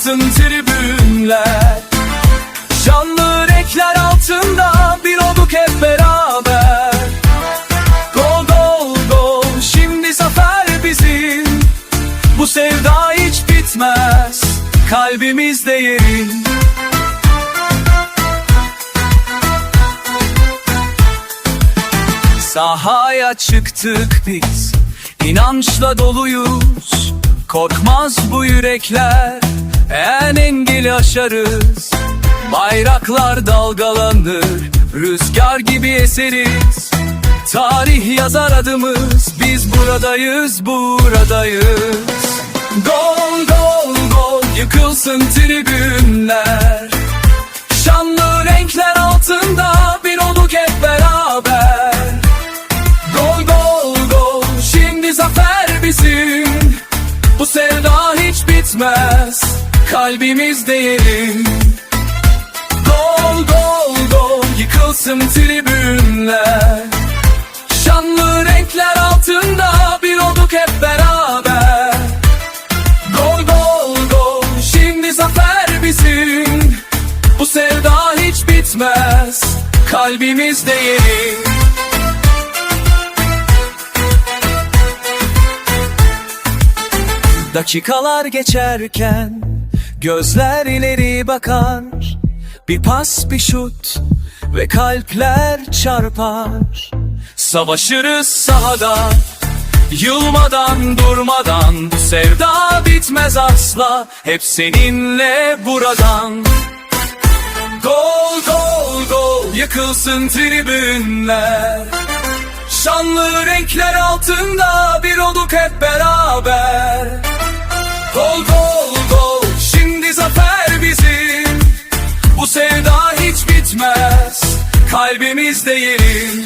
yıkılsın tribünler. Canlı renkler altında bir olduk hep beraber. Gol gol gol şimdi zafer bizim. Bu sevda hiç bitmez kalbimizde yerin. Sahaya çıktık biz inançla doluyuz. Korkmaz bu yürekler En engeli aşarız. Bayraklar dalgalanır Rüzgar gibi eseriz. Tarih yazar adımız Biz buradayız buradayız. Gol gol gol Yıkılsın tribünler. Şanlı renkler altında Bir olduk hep beraber. Gol gol gol Şimdi zafer bizim. Bu sevda hiç bitmez Kalbimizde yerin Gol gol gol Yıkılsın tribünler. Şanlı renkler altında Bir olduk hep beraber. Gol gol gol Şimdi zafer bizim. Bu sevda hiç bitmez. Kalbimizde yerin Dakikalar geçerken Gözler ileri bakar Bir pas bir şut Ve kalpler çarpar. Savaşırız sahada Yılmadan durmadan. Sevda bitmez asla Hep seninle buradan. Gol gol gol Yıkılsın tribünler. Şanlı renkler altında bir olduk hep beraber bitmez kalbimizde yerin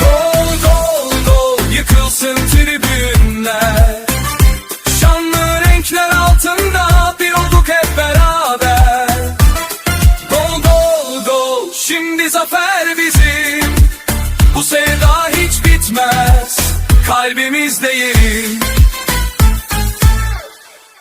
Gol gol gol yıkılsın tribünler. Şanlı renkler altında bir olduk hep beraber. Gol gol gol şimdi zafer bizim. Bu sevda